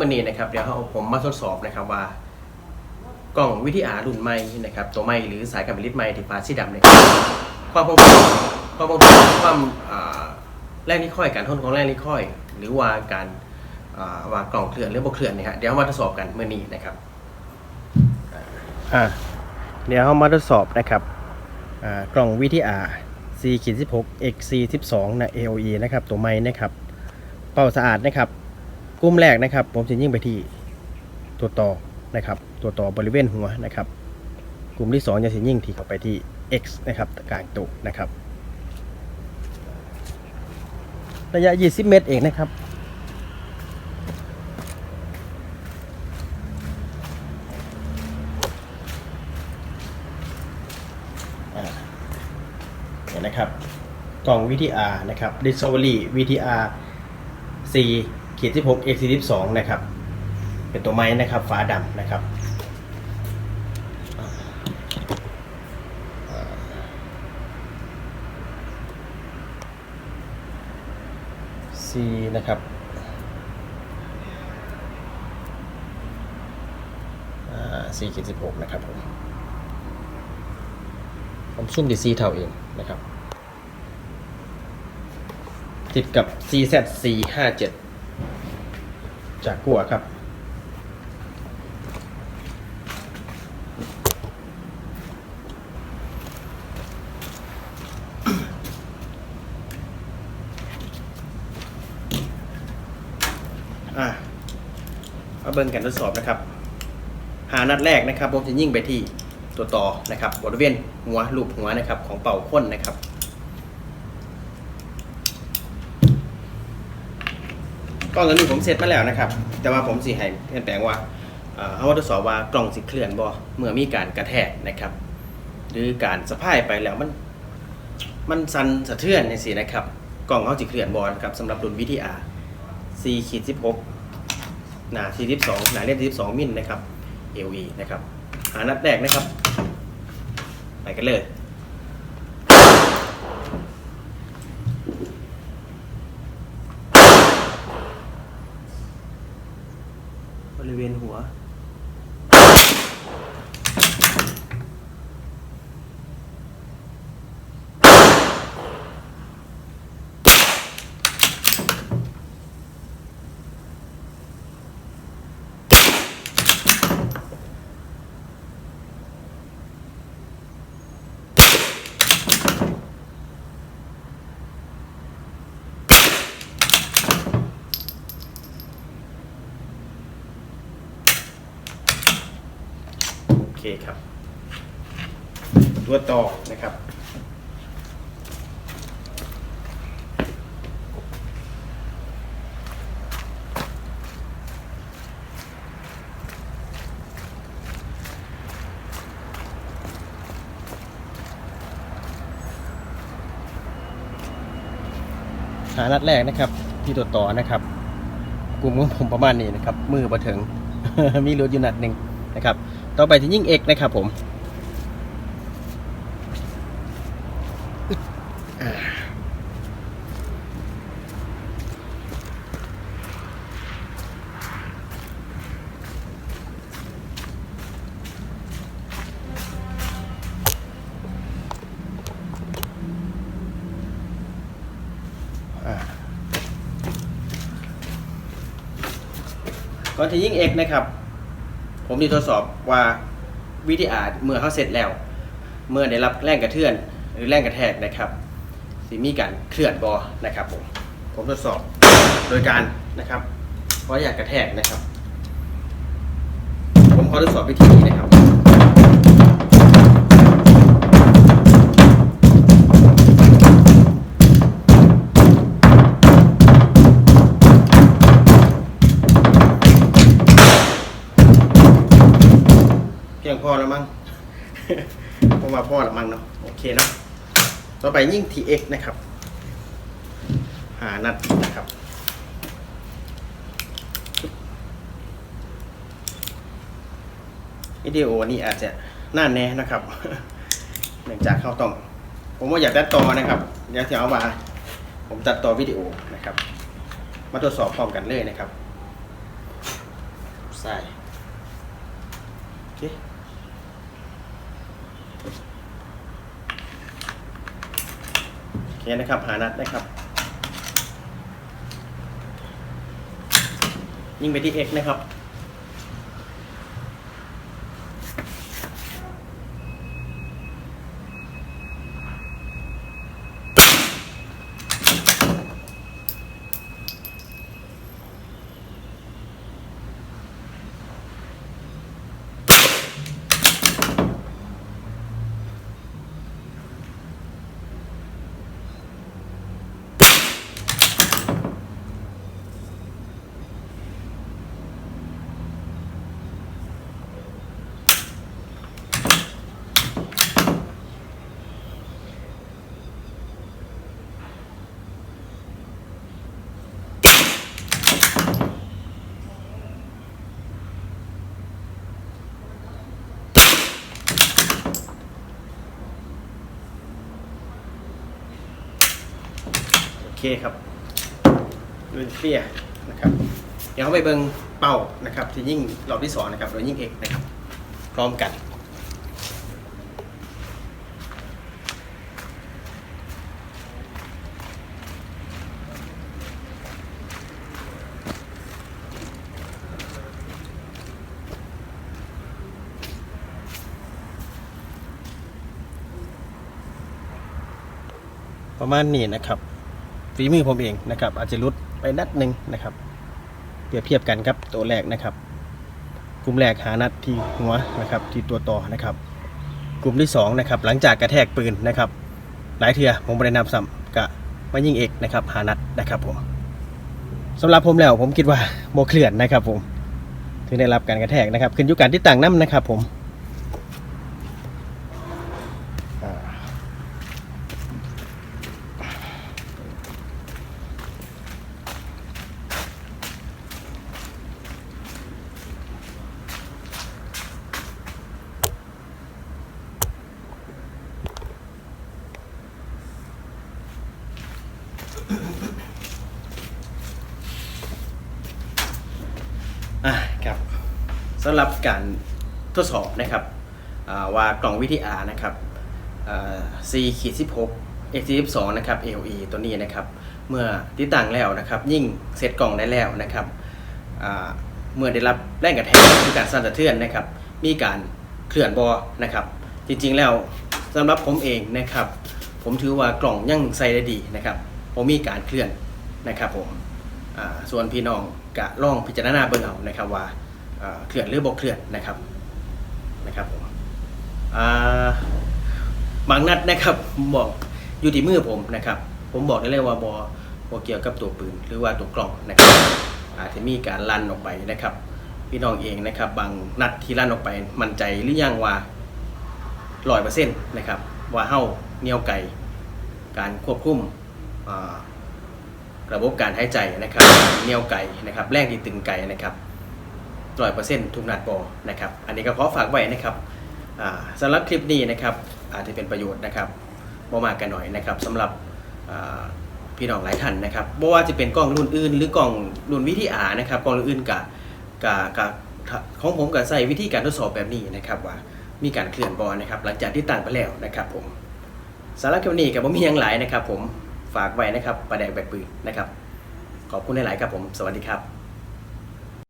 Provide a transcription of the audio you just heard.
วันนี้นะครับเดี๋ยวเอาผมมาทดสอบนะครับว่ากล้องวิทีอารุ่นใหม่นะครับตัวใหม่หรือสายการผลิตใหม่ที่ฟ้าสีดำเนี่ยความคงทนความคงทนความแรงที่ค่อยการทนของแรงที่ค่อย หรือว่าการว่ากล่องเคลื่อนหรือบ่เคลื่อนเนี่ยฮะเดี๋ยวมาทดสอบกันเมื่อนี้นะครับอ่าเดี๋ยวเอามาทดสอบนะครับอ่ากล่อง VTR C16 XC12 นะ AOE นะครับตัวใหม่นะครับเป่าสะอาดนะครับ กลุ่มแรกนะครับ ผมจะยิ่งไปที่ตัวต่อนะครับ ตัวต่อบริเวณหัวนะครับ กลุ่มที่2จะสิยิ่งที่เข้าไปที่ X นะครับกลางตุนะครับ ระยะ 20 เมตรเองนะครับเห็นนะครับ กล่อง VTR นะครับ Discovery VTR 4 ขีด16 x 42นะครับ เป็นตัวไม้นะครับฝาดำนะครับ C นะครับอ่ขีด16นะครับผมผมซุ่มดีซีเท่าเองนะครับ ติดกับ CZ 457 จากกัวครับ อะมาเบิ่งกันทดสอบนะครับ หานัดแรกนะครับผมจะยิ่งไปที่ตัวต่อนะครับบริเวณหัวลูกหัวนะครับของเป่าข้นนะครับ กล้องตัวนี้ผมเซตมาแล้วนะครับ แต่ว่าผมสีให้เปลี่ยนแปลงว่าเอ่อเขาทดสอบว่ากล้องสิเคลื่อนบ่เมื่อมีการกระแทกนะครับ หรือการสะพายไปแล้วมันมันสั่นสะเทือนในสินะครับกล้องเขาสิเคลื่อนบ่นะครับสำหรับรุ่น VTR 4ขีด16หนา42หนาเล่น42มิลนะครับ LE นะครับหานัดแรกนะครับ ไปกันเลย เคครับ ตัวต่อนะครับ หานัดแรกนะครับ ที่ตัวต่อนะครับกลุ่มของผมประมาณนี้นะครับ มือมาถึง มีรถอยู่นัดหนึ่งนะครับ ต่อไปที่ยิ่งเอกนะครับผมก่อนที่ยิ่งเอกนะครับ ผมได้ทดสอบว่าวิธีอาจเมื่อเขาเสร็จแล้ว เมื่อได้รับแรงกระเทือน หรือแรงกระแทกนะครับสิมีการเคลื่อนบอนะครับผมผมทดสอบโดยการนะครับเพราะอยากกระแทกนะครับ ผมขอทดสอบวิธีนี้นะครับ พียงพอแล้วมั้งผมว่าพอแล้วมั้งเนาะโอเคเนาะต่อไปยิ่ง TX นะครับหานัดนะครับวิดีโอนี้อาจจะน่าแน่นะครับ เนื่องจากเข้าต้อง ผมว่าอยากตัดต่อนะครับเดี๋ยวจะเอามาผมตัดต่อวิดีโอนะครับ มาตรวจสอบพร้อมกันเลยนะครับใส่โอเค โอเคนะครับหานัดนะครับ ยิงไปที่ X นะครับ คครับดูเฟียนะครับ เดี๋ยวเราไปเบิงเป้านะครับที่ยิ่งรอบที่สองนะครับโดยยิ่งเอกนะครับ พร้อมกันประมาณนี้นะครับ ฝีมือผมเองนะครับ อาจจะลดไปนัดหนึ่งนะครับ เปรียบเทียบกันครับตัวแรกนะครับกลุ่มแรกหานัดที่หัวนะครับที่ตัวต่อนะครับ กลุ่มที่สองนะครับหลังจากกระแทกปืนนะครับ หลายเทือผมไม่ได้นำซ้ำกะมายิงเอกนะครับหานัดนะครับผมสำหรับผมแล้วผมคิดว่าโมเคลื่อนนะครับผมถึงได้รับการกระแทกนะครับ ขึ้นอยู่การที่ต่างน้ำนะครับผมอ่า อะครับ สำหรับการทดสอบนะครับว่ากล่องวิทยานะครับอ่า4ขีด16 x 12นะครับ AOE ตัวนี้นะครับ เมื่อติดตั้งแล้วนะครับ ยิ่งเซตกล่องได้แล้วนะครับเมื่อได้รับแรงกระแทกคือการสั่นสะเทือนนะครับ มีการเคลื่อนบอนะครับ จริงๆแล้วสำหรับผมเองนะครับ ผมถือว่ากล่องยังใส่ได้ดีนะครับผมมีการเคลื่อนนะครับผมส่วนพี่น้องกะล่องพิจารณาเบิ่งเอานะครับว่า เคลื่อนหรือบ่เคลื่อนนะครับนะครับผมบางนัดนะครับผมบอกอยู่ที่มือผมนะครับ ผมบอกได้เลยว่าบบ่เกี่ยวกับตัวปืนหรือว่าตัวกล่องนะครับ อาจจะมีการลั่นออกไปนะครับ พี่น้องเองนะครับ บางนัดที่ลั่นออกไปมั่นใจหรือยังว่าร้อยเปอร์เซ็นต์นะครับ ว่าเฮ้าเนียวไก่การควบคุมระบบการหายใจนะครับเนียวไก่นะครับ แรงที่ตึงไก่นะครับ ร้อยเปอร์เซ็นต์ทุกนัดบอนะครับ อันนี้ก็ขอฝากไว้นะครับสำหรับคลิปนี้นะครับอาจจะเป็นประโยชน์นะครับบ่มากกันหน่อยนะครับสำหรับพี่น้องหลายท่านนะครับบ่ว่าจะเป็นกล้องรุ่นอื่น หรือกล้องรุ่นวิธีอานะครับกล้องรุ่นอื่นกับกับกับของผมกับใส่วิธีการทดสอบแบบนี้นะครับว่ามีการเคลื่อนบอลนะครับหลังจากที่ตั้งไปแล้วนะครับผมสาระคลิปนี้กับผมมีหยังหลายนะครับ ผมฝากไว้นะครับประแดกแบกปืนนะครับ ขอบคุณหลายๆครับผม สวัสดีครับ